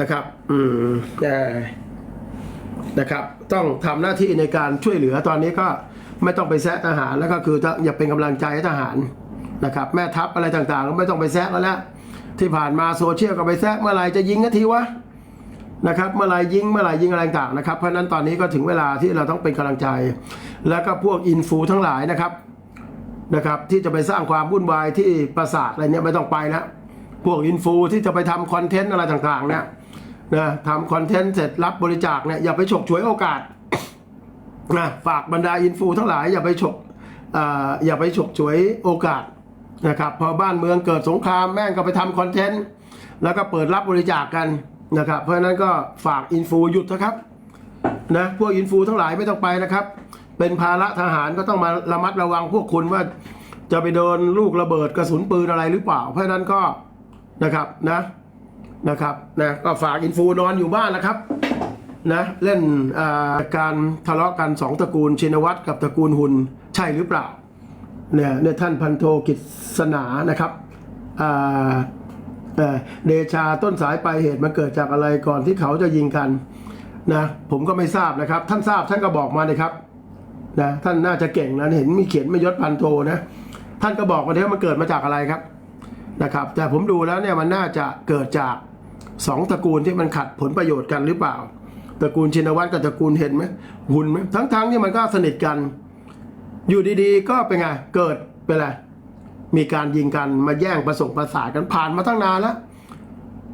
นะครับ อืมแต่นะครับ ต้องทำหน้าที่ในการช่วยเหลือตอนนี้ก็ไม่ต้องไปแซะทหารแล้วก็คืออย่าเป็นกำลังใจให้ทหารนะครับ แม่ทัพอะไรต่างๆ ก็ไม่ต้องไปแซะแล้วแหละที่ผ่านมาโซเชียลก็ไปแซะเมื่อไหรจะยิงกันทีวะนะครับเมื่อไหรยิงเมื่อไหรยิงอะไรต่างๆนะครับ เพราะนั้นตอนนี้ก็ถึงเวลาที่เราต้องเป็นกำลังใจ แล้วก็พวกอินฟูทั้งหลายนะครับนะครับ ที่จะไปสร้างความวุ่นวายที่ปราสาทอะไรเนี่ยไม่ต้องไปแล้วพวกอินฟูที่จะไปทำคอนเทนต์อะไรต่างๆเนี่ย นะทำคอนเทนต์เสร็จรับบริจาคเนี่ยอย่าไปฉกฉวยโอกาสนะฝากบรรดาอินฟูทั้งหลายอย่าไปฉกออย่าไปฉกฉวยโอกาสนะครับพอบ้านเมืองเกิดสงครามแม่งก็ไปทำคอนเทนต์แล้วก็เปิดรับบริจาคกันนะครับ เพราะฉะนั้นก็ฝากอินฟูหยุดนะครับนะพวกอินฟูทั้งหลายไม่ต้องไปนะครับ เป็นภาระทหารก็ต้องมาระมัดระวังพวกคุณว่าจะไปโดนลูกระเบิดกระสุนปืนอะไรหรือเปล่า เพราะฉะนั้นก็นะครับนะ นะครับนะก็ฝากอินฟูนอนอยู่บ้านนะครับนะเล่นการทะเลาะกันสองตระกูลชินวัตรกับตระกูลหุนใช่หรือเปล่าเนี่ยเนี่ยท่านพันโทกิษณานะครับเเดชาต้นสายปลายเหตุมันเกิดจากอะไรก่อนที่เขาจะยิงกันนะผมก็ไม่ทราบนะครับ ท่านทราบท่านก็บอกมาเลยครับนะท่านน่าจะเก่งนะเห็นมีเขียนไม่ยศพันโทนะท่านก็บอกมาเถอะมันเกิดมาจากอะไรครับนะครับ แต่ผมดูแล้วเนี่ยมันน่าจะเกิดจาก สองตระกูลที่มันขัดผลประโยชน์กันหรือเปล่า ตระกูลชินวัตรกับตระกูลเห็นไหมหุ่นไหมทั้งๆที่มันก็สนิทกัน อยู่ดีๆ ก็เป็นไงเกิดเป็นอะไรมีการยิงกันมาแย่งประสงประสานกันผ่านมาตั้งนานแล้ว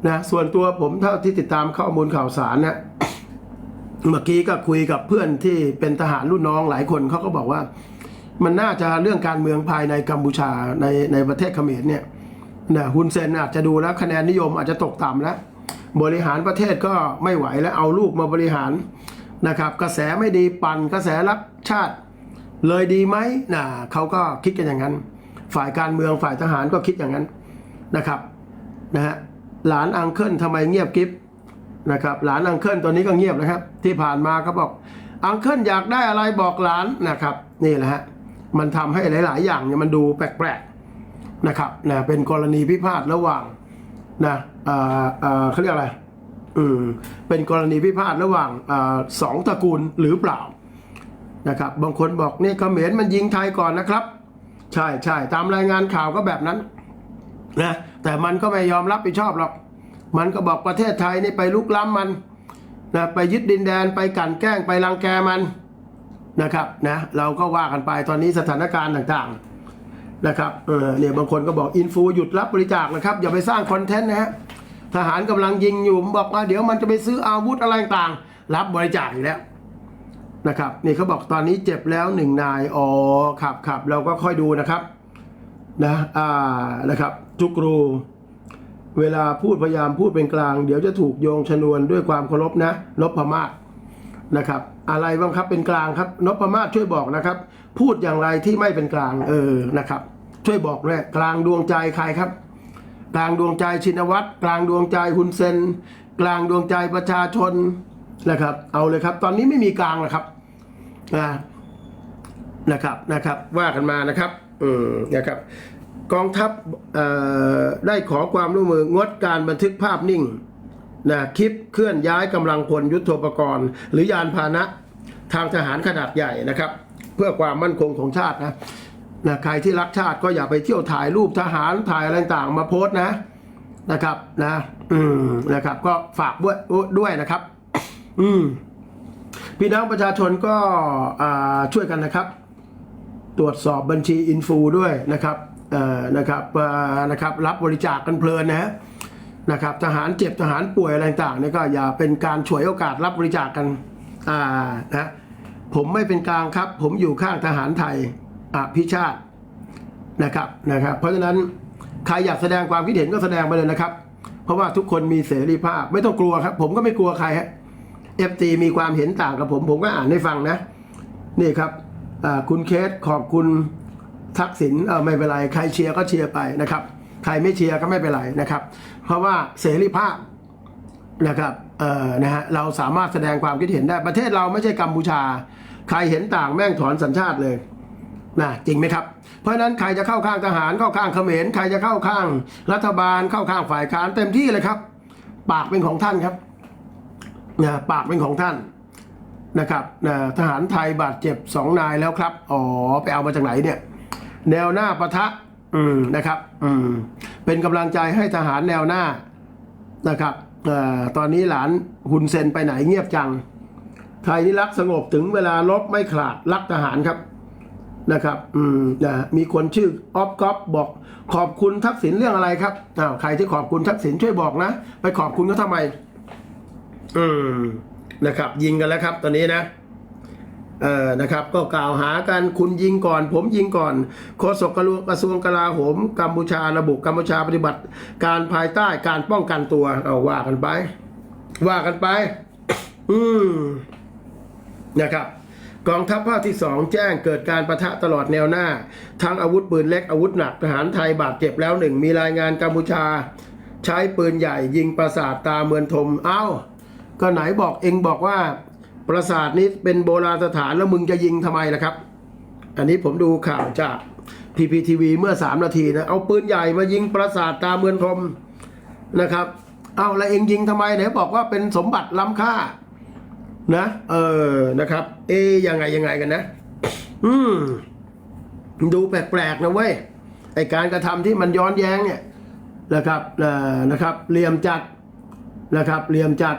นะส่วนตัวผมเท่าที่ติดตามข้อมูลข่าวสารเนี่ยเมื่อกี้ก็คุยกับเพื่อนที่เป็นทหารรุ่นน้องหลายคนเขาก็บอกว่า มันน่าจะเรื่องการเมืองภายในกัมพูชาในในประเทศเขมรเนี่ย นะฮุนเซนอาจจะดูแล้วคะแนนนิยมอาจจะตกต่ำแล้ว บริหารประเทศก็ไม่ไหวแล้วเอาลูกมาบริหารนะครับ กระแสไม่ดีปั่นกระแสรักชาติ เลยดีไหมนะเขาก็คิดกันอย่างนั้น ฝ่ายการเมืองฝ่ายทหารก็คิดอย่างนั้นนะครับนะฮะหลานอังเคิลทำไมเงียบกิ๊บนะครับหลานอังเคิลตัวนี้ก็เงียบนะครับ ที่ผ่านมาเขาบอกอังเคิลอยากได้อะไรบอกหลานนะครับ นี่แหละฮะมันทำให้หลาย ๆ อย่างเนี่ยมันดูแปลกๆ นะครับนะเป็นกรณีพิพาทระหว่างนะเอ่อเอ่อเขาเรียกอะไรอืมเป็นกรณีพิพาทระหว่างอสองตระกูลหรือเปล่านะครับบางคนบอกเนี่ยเขมรมันยิงไทยก่อนนะครับ ใช่ใช่ตามรายงานข่าวก็แบบนั้นนะแต่มันก็ไม่ยอมรับผิดชอบหรอก มันก็บอกประเทศไทยนี่ไปลุกล้ำมันนะไปยึดดินแดนไปกันแกล้งไปรังแกมันนะครับนะเราก็ว่ากันไปตอนนี้สถานการณ์ต่างๆ นะครับเออเนี่ยบางคนก็บอกอินฟูหยุดรับบริจาคนะครับ อย่าไปสร้างคอนเทนต์นะฮะทหารกำลังยิงอยู่บอกว่าเดี๋ยวมันจะไปซื้ออาวุธอะไรต่างรับบริจาคอีกแล้วนะครับนี่เขาบอกตอนนี้เจ็บแล้วหนึ่งนายอ๋อครับครับเราก็ค่อยดูนะครับนะอ่านะครับจุกรูเวลาพูดพยายามพูดเป็นกลาง เดี๋ยวจะถูกโยงชนวนด้วยความเคารพนะนพมา นะครับ อะไรบ้างครับเป็นกลางครับนพมาศช่วยบอกนะครับ พูดอย่างไรที่ไม่เป็นกลางเออนะครับ ช่วยบอกด้วยกลางดวงใจใครครับ กลางดวงใจชินวัตรกลางดวงใจฮุนเซนกลางดวงใจประชาชนนะครับ เอาเลยครับ ตอนนี้ไม่มีกลางนะครับนะนะครับนะครับ ว่ากันมานะครับอืมนะครับ กองทัพได้ขอความร่วมมืองดการบันทึกภาพนิ่ง นะคลิปเคลื่อนย้ายกำลังพลยุทโธปกรณ์ หรือยานพาหนะทางทหารขนาดใหญ่นะครับ เพื่อความมั่นคงของชาตินะนะใครที่รักชาติก็อย่าไปเที่ยวถ่ายรูปทหารถ่ายอะไรต่างมาโพสต์นะนะครับนะอืมนะครับ ก็ฝากด้วยด้วยนะครับ อืมพี่น้องประชาชนก็ช่วยกันนะครับ ตรวจสอบบัญชีอินฟูด้วยนะครับนะครับนะครับรับบริจาคกันเพลินนะ นะครับทหารเจ็บทหารป่วยอะไรต่างเนี่ยก็อย่าเป็นการฉวยโอกาสรับบริจาคกันอ่านะผมไม่เป็นกลางครับ ผมอยู่ข้างทหารไทยอภิชาตินะครับนะครับ เพราะฉะนั้นใครอยากแสดงความคิดเห็นก็แสดงไปเลยนะครับ เพราะว่าทุกคนมีเสรีภาพไม่ต้องกลัวครับ ผมก็ไม่กลัวใครฮะเอฟตีมีความเห็นต่างกับผม ผมก็อ่านให้ฟังนะ นี่ครับคุณเคสขอบคุณทักษิณเออไม่เป็นไร ใครเชียร์ก็เชียร์ไปนะครับ ใครไม่เชียร์ก็ไม่เป็นไรนะครับ เพราะว่าเสรีภาพนะครับเอ่อนะฮะเราสามารถแสดงความคิดเห็นได้ประเทศเราไม่ใช่กัมพูชา ใครเห็นต่างแม่งถอนสัญชาติเลยนะจริงไหมครับ เพราะฉะนั้นใครจะเข้าข้างทหารเข้าข้างเขมรใครจะเข้าข้างรัฐบาลเข้าข้างฝ่ายค้านเต็มที่เลยครับ ปากเป็นของท่านครับนะปากเป็นของท่านนะครับนะทหารไทยบาดเจ็บสองนายแล้วครับ อ๋อ ไปเอามาจากไหนเนี่ย แนวหน้าปะทะ อืมนะครับ อืม เป็นกำลังใจให้ทหารแนวหน้านะครับออตอนนี้หลานฮุนเซนไปไหนเงียบจัง ไทยนี่รักสงบถึงเวลาลบไม่ขาดรักทหารครับนะครับอืมนะมีคนชื่อออฟกอฟบอกขอบคุณทักษิณเรื่องอะไรครับอ้าวใครที่ขอบคุณทักษิณช่วยบอกนะ ไปขอบคุณเขาทำไมอืมนะครับ ยิงกันแล้วครับ ตอนนี้นะ เอ่อนะครับก็กล่าวหากันคุณยิงก่อน ผมยิงก่อนโฆษกกระทรวงกลาโหมกัมพูชาระบุกัมพูชาปฏิบัติ การภายใต้การป้องกันตัวเอาว่ากันไป ว่ากันไป อืมนะครับกองทัพภาคที่สองแจ้งเกิดการประทะตลอดแนวหน้า ทั้งอาวุธปืนเล็กอาวุธหนักทหารไทยบาดเจ็บแล้วหนึ่งมีรายงานกัมพูชา ใช้ปืนใหญ่ยิงปราสาทตาเมือนทม เอ้า ก็ไหนบอกเองบอกว่า ปราสาทนี้เป็นโบราณสถานแล้วมึงจะยิงทำไมล่ะครับ อันนี้ผมดูข่าวจาก PPTV เมื่อ 3 นาทีนะ เอาปืนใหญ่มายิงปราสาทตาเมือนทมนะครับ เอาแล้วเองยิงทำไมไหนบอกว่าเป็นสมบัติล้ำค่า นะเออนะครับ เอะยังไงยังไงกันนะ อืมดูแปลกๆนะเว้ยไอการกระทำที่มันย้อนแย้งเนี่ยนะครับนะครับเหลี่ยมจัดนะครับเหลี่ยมจัด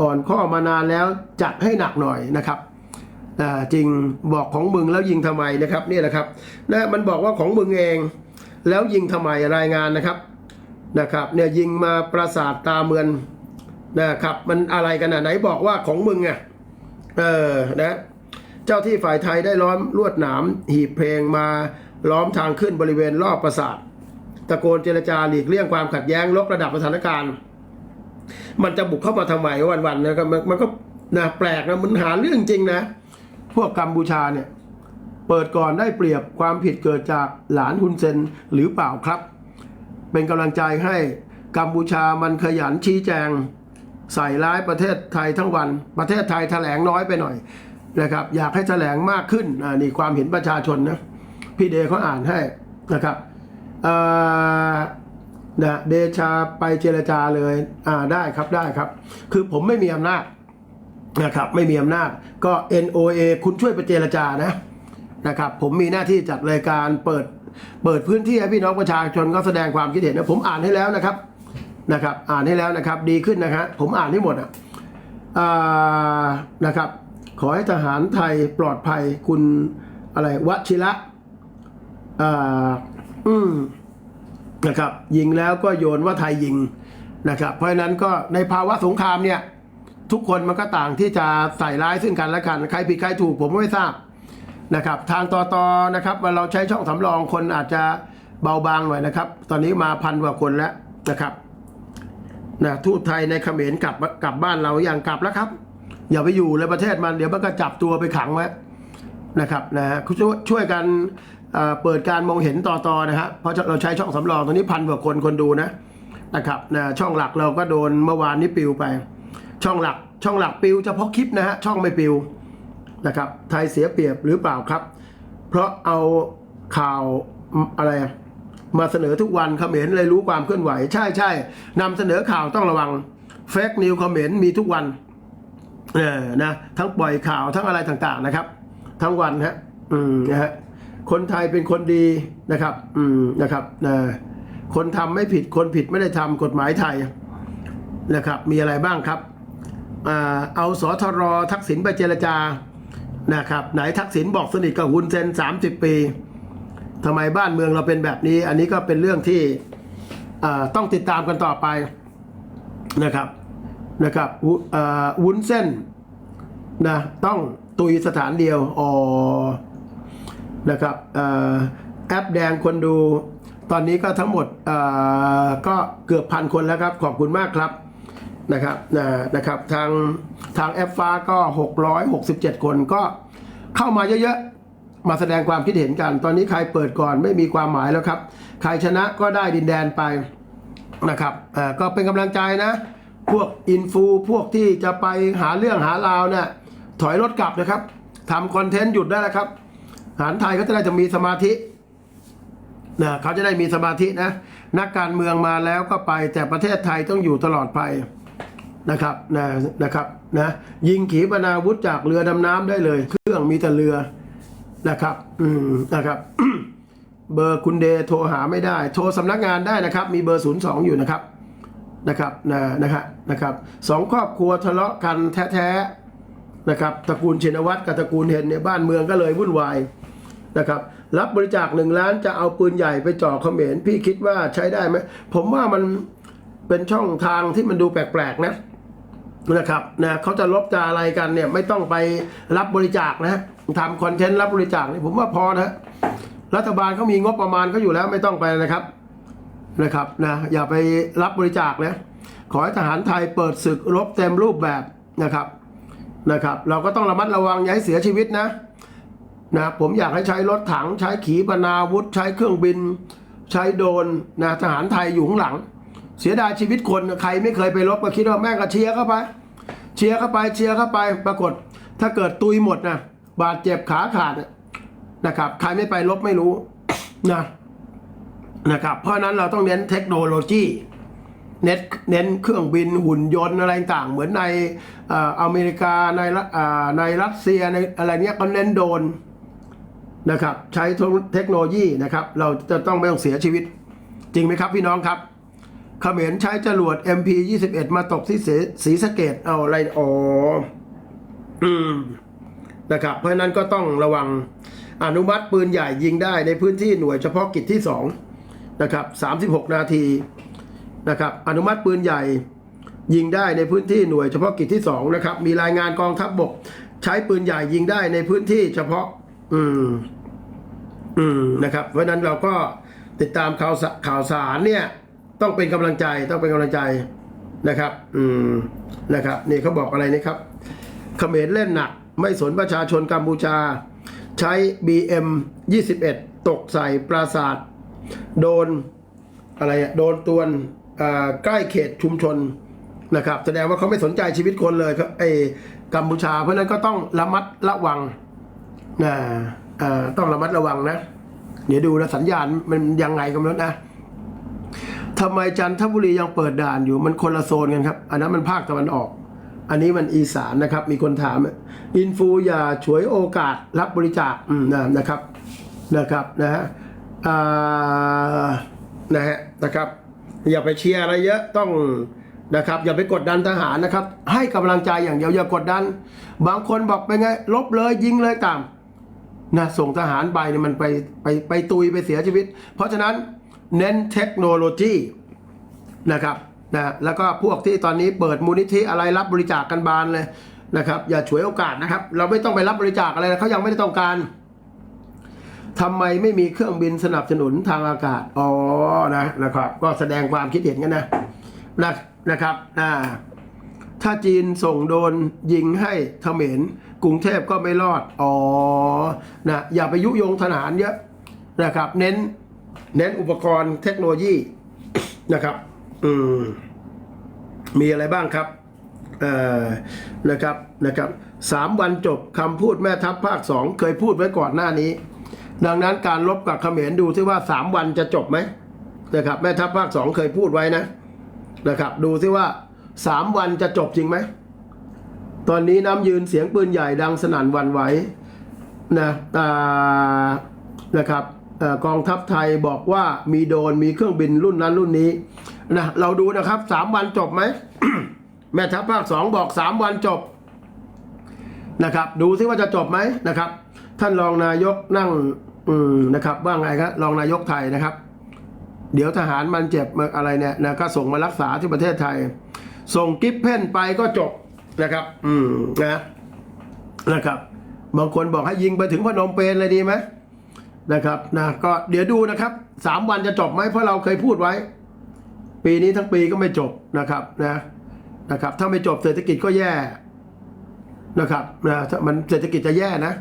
อ่อนข้อมานานแล้วจัดให้หนักหน่อยนะครับจริงบอกของมึงแล้วยิงทำไมนะครับนี่แหละครับนะมันบอกว่าของมึงเองแล้วยิงทำไมรายงานนะครับนะครับเนี่ยยิงมาปราสาทตาเมือนนะครับมันอะไรกันอะไหนบอกว่าของมึงอะเออนะเจ้าที่ฝ่ายไทยได้ล้อมลวดหนามหีบเพลงมาล้อมทางขึ้นบริเวณรอบปราสาท ตะโกนเจรจาหลีกเลี่ยงความขัดแย้งลดระดับสถานการณ์ มันจะบุกเข้ามาทำไมวันๆนะครับมันก็นะแปลกนะมันหาเรื่องจริงนะ พวกกัมพูชาเนี่ย เปิดก่อนได้เปรียบความผิดเกิดจากหลานฮุนเซนหรือเปล่าครับ เป็นกำลังใจให้กัมพูชามันขยันชี้แจง ใส่ร้ายประเทศไทยทั้งวัน ประเทศไทยแถลงน้อยไปหน่อยนะครับ อยากให้แถลงมากขึ้นนี่ความเห็นประชาชนนะพี่เดเขาอ่านให้นะครับ นะเดชาไปเจรจาเลยอ่าได้ครับได้ครับ คือผมไม่มีอำนาจนะครับไม่มีอำนาจก็ NOA คุณช่วยไปเจรจานะนะครับผมมีหน้าที่จัดรายการเปิดเปิดพื้นที่ให้พี่น้องประชาชนก็แสดงความคิดเห็นนะผมอ่านให้แล้วนะครับนะครับอ่านให้แล้วนะครับดีขึ้นนะครับผมอ่านให้หมดอะนะครับ ขอให้ทหารไทยปลอดภัยคุณอะไรวชิระอ่าอืม นะครับยิงแล้วก็โยนว่าไทยยิงนะครับเพราะฉะนั้นก็ในภาวะสงครามเนี่ยทุกคนมันก็ต่างที่จะใส่ร้ายซึ่งกันและกัน ใครผิดใครถูกผมไม่ทราบนะครับทางตอตอนะครับเราใช้ช่องสำรองคนอาจจะเบาบางหน่อยนะครับ ตอนนี้มาพันกว่าคนแล้วนะครับนะทูตไทยในเขมรกลับกลับบ้านเราอย่างกลับแล้วครับ อย่าไปอยู่เลยประเทศมันเดี๋ยวมันก็จับตัวไปขังไว้นะครับนะฮะช่วยช่วยกัน เปิดการมองเห็นต่อต่อนะฮะเพราะเราใช้ช่องสำรองตอนนี้พันกว่าคนคนดูนะนะครับนะช่องหลักเราก็โดนเมื่อวานนี้ปิวไป ช่องหลักช่องหลักปิวเฉพาะคลิปนะฮะช่องไม่ปิวนะครับไทยเสียเปรียบหรือเปล่าครับ เพราะเอาข่าวอะไรมาเสนอทุกวันเขมรเลยรู้ความเคลื่อนไหว ใช่ใช่นำเสนอข่าวต้องระวังเฟกนิวเขมรมีทุกวันเออนะทั้งปล่อยข่าวทั้งอะไรต่างๆนะครับ ทั้งวันฮะอืมนะฮะ คนไทยเป็นคนดีนะครับ อืมนะครับนะคนทำไม่ผิดคนผิดไม่ได้ทำกฎหมายไทยนะครับ มีอะไรบ้างครับเอาสทรทักษิณไปเจรจานะครับ ไหนทักษิณบอกสนิทกับฮุนเซนสามสิบปีทำไมบ้านเมืองเราเป็นแบบนี้ อันนี้ก็เป็นเรื่องที่ต้องติดตามกันต่อไปนะครับนะครับวุ้นเส้นนะต้องตุยสถานเดียวอ๋อ นะครับแอปแดงคนดู ตอนนี้ก็ทั้งหมดก็เกือบพันคนแล้วครับ ขอบคุณมากครับนะครับนะนะครับทางทางแอปฟ้าก็ 667 คนก็เข้ามาเยอะๆ มาแสดงความคิดเห็นกัน ตอนนี้ใครเปิดก่อนไม่มีความหมายแล้วครับ ใครชนะก็ได้ดินแดนไปนะครับก็เป็นกำลังใจนะ พวกอินฟูพวกที่จะไปหาเรื่องหาราวเนี่ยถอยรถกลับนะครับทำคอนเทนต์หยุดได้แล้วครับ ทหารไทยก็จะได้จะมีสมาธินะเขาจะได้มีสมาธินะ นักการเมืองมาแล้วก็ไป แต่ประเทศไทยต้องอยู่ตลอดไปนะครับนะนะครับนะยิงขีปนาวุธจากเรือดำน้ำได้เลย เครื่องมีแต่เรือนะครับ อืมนะครับ เบอร์คุณเดโทรหาไม่ได้ โทรสำนักงานได้นะครับ มีเบอร์ 02 อยู่นะครับนะครับนะนะครับนะครับสองครอบครัวทะเลาะกันแท้ๆนะครับตระกูลชินวัตรกับตระกูลเห็นเนี่ยบ้านเมืองก็เลยวุ่นวาย นะครับรับบริจาคหนึ่งล้านจะเอาปืนใหญ่ไปจ่อเขมรพี่คิดว่าใช้ได้ไหมผมว่ามันเป็นช่องทางที่มันดูแปลกๆนะนะครับนะเขาจะลบจะอะไรกันเนี่ยไม่ต้องไปรับบริจาคนะทำคอนเทนต์รับบริจาคเนี่ยผมว่าพอนะรัฐบาลเขามีงบประมาณเขาอยู่แล้วไม่ต้องไปนะครับนะครับนะอย่าไปรับบริจาคนะขอให้ทหารไทยเปิดศึกรบเต็มรูปแบบนะครับนะครับ เราก็ต้องระมัดระวังอย่าให้เสียชีวิตนะ นะผมอยากให้ใช้รถถังใช้ขีปนาวุธ ใช้เครื่องบิน ใช้โดนนะทหารไทยอยู่ข้างหลัง เสียดายชีวิตคนใครไม่เคยไปรบก็คิดว่าแม่งก็เชียร์เข้าไป เชียร์เข้าไปเชียร์เข้าไป ปรากฏ ถ้าเกิดตุยหมดนะบาดเจ็บขาขาดนะครับ ใครไม่ไปรบไม่รู้นะนะครับ เพราะนั้นเราต้องเน้นเทคโนโลยีเน้นเน้นเครื่องบินหุ่นยนต์อะไรต่างเหมือนในออเมริกาในรัฐอ่าในรัสเซียในอะไรเนี้ยเขาเน้นโดน นะครับใช้เทคโนโลยีนะครับเราจะต้องไม่ต้องเสียชีวิต จริงไหมครับพี่น้องครับเขมรใช้จรวด MP 21 มาตกที่ศรีศรีสะเกดเอาอะไรอ๋ออืมนะครับเพราะฉะนั้นก็ต้องระวังอนุมัติปืนใหญ่ยิงได้ในพื้นที่หน่วยเฉพาะกิจที่2นะครับ36 นาทีนะครับอนุมัติปืนใหญ่ยิงได้ในพื้นที่หน่วยเฉพาะกิจที่2นะครับมีรายงานกองทัพบบก ใช้ปืนใหญ่ยิงได้ในพื้นที่เฉพาะ อืม อืมนะครับ เพราะนั้นเราก็ติดตามข่าวข่าวสารเนี่ย ต้องเป็นกำลังใจต้องเป็นกำลังใจนะครับ อืมนะครับ นี่เขาบอกอะไรนี่ครับเขมรเล่นหนัก ไม่สนประชาชนกัมพูชา ใช้ BM 21 ตกใส่ปราสาทโดนอะไรอะโดนตวน่าใกล้เขตชุมชนนะครับ แสดงว่าเขาไม่สนใจชีวิตคนเลยครับไอ้กัมพูชา เพราะนั้นก็ต้องระมัดระวัง นะต้องระมัดระวังนะ เดี๋ยวดูนะสัญญาณมันยังไงกันแล้วนะทำไมจันทบุรียังเปิดด่านอยู่มันคนละโซนกันครับ อันนั้นมันภาคตะวันออก อันนี้มันอีสานนะครับ มีคนถามอินฟูอย่าฉวยโอกาสรับบริจาคนะนะครับนะครับนะฮะนะฮะนะครับ อย่าไปเชียร์อะไรเยอะต้องนะครับ อย่าไปกดดันทหารนะครับ ให้กำลังใจอย่างเดียวอย่ากดดัน บางคนบอกเป็นไง ลบเลยยิงเลยตาม นะส่งทหารไปเนี่ยมันไปไปไปตุยไปเสียชีวิต เพราะฉะนั้นเน้นเทคโนโลยีนะครับนะแล้วก็พวกที่ตอนนี้เปิดมูลนิธิอะไรรับบริจาคกันบานเลยนะครับ อย่าฉวยโอกาสนะครับ เราไม่ต้องไปรับบริจาคอะไรนะเขายังไม่ได้ต้องการทำไมไม่มีเครื่องบินสนับสนุนทางอากาศอ๋อนะนะครับ ก็แสดงความคิดเห็นกันนะนะนะครับอ่า ถ้าจีนส่งโดนยิงให้เขมรกรุงเทพก็ไม่รอด อ๋อนะอย่าไปยุยงทหารเยอะนะครับ เน้นเน้นอุปกรณ์เทคโนโลยีนะครับอืมมีอะไรบ้างครับเอ่อนะครับนะครับสามวันจบคำพูดแม่ทัพภาคสองเคยพูดไว้ก่อนหน้านี้ ดังนั้นการลบกับเขมรดูที่ว่าสามวันจะจบไหมนะครับแม่ทัพภาคสองเคยพูดไว้นะนะครับ ดูซิว่า สามวันจะจบจริงไหม ตอนนี้น้ำยืนเสียงปืนใหญ่ดังสนั่นวันไหวนะอ่านะครับอกองทัพไทยบอกว่ามีโดนมีเครื่องบินรุ่นนั้นรุ่นนี้นะเราดูนะครับสามวันจบไหม แม่ทัพภาคสองบอกสามวันจบนะครับ ดูซิว่าจะจบไหมนะครับ ท่านรองนายกนั่งอืมนะครับว่าไงครับรองนายกไทยนะครับ เดี๋ยวทหารมันเจ็บอะไรเนี่ยนะก็ส่งมารักษาที่ประเทศไทย ส่งกิฟเพนไปก็จบนะครับ อืมนะนะครับ บางคนบอกให้ยิงไปถึงพนมเปญเลยดีไหมนะครับนะก็เดี๋ยวดูนะครับสามวันจะจบไหมเพราะเราเคยพูดไว้ ปีนี้ทั้งปีก็ไม่จบนะครับนะนะครับ ถ้าไม่จบเศรษฐกิจก็แย่นะครับนะถ้ามันเศรษฐกิจจะแย่นะ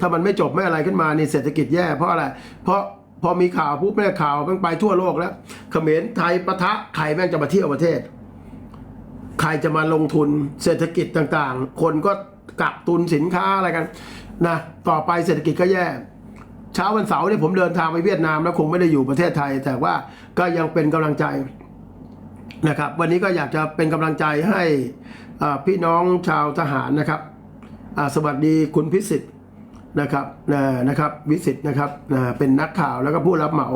ถ้ามันไม่จบไม่อะไรขึ้นมานี่เศรษฐกิจแย่เพราะอะไร เพราะพอมีข่าวปุ๊บเนี่ข่าวมันไปทั่วโลกแล้วเขมรไทยปะทะใครแม่งจะมาเที่ยวประเทศ ใครจะมาลงทุนเศรษฐกิจต่างๆ คนก็กักตุนสินค้าอะไรกันนะต่อไปเศรษฐกิจก็แย่เช้าวันเสาร์เนี่ยผมเดินทางไปเวียดนามแล้วคงไม่ได้อยู่ประเทศไทย แต่ว่าก็ยังเป็นกำลังใจนะครับ วันนี้ก็อยากจะเป็นกำลังใจให้อ่าพี่น้องชาวทหารนะครับอ่าสวัสดีคุณพิสิทธิ์นะครับนะนะครับวิสิทธิ์นะครับนะเป็นนักข่าวแล้วก็ผู้รับเหมา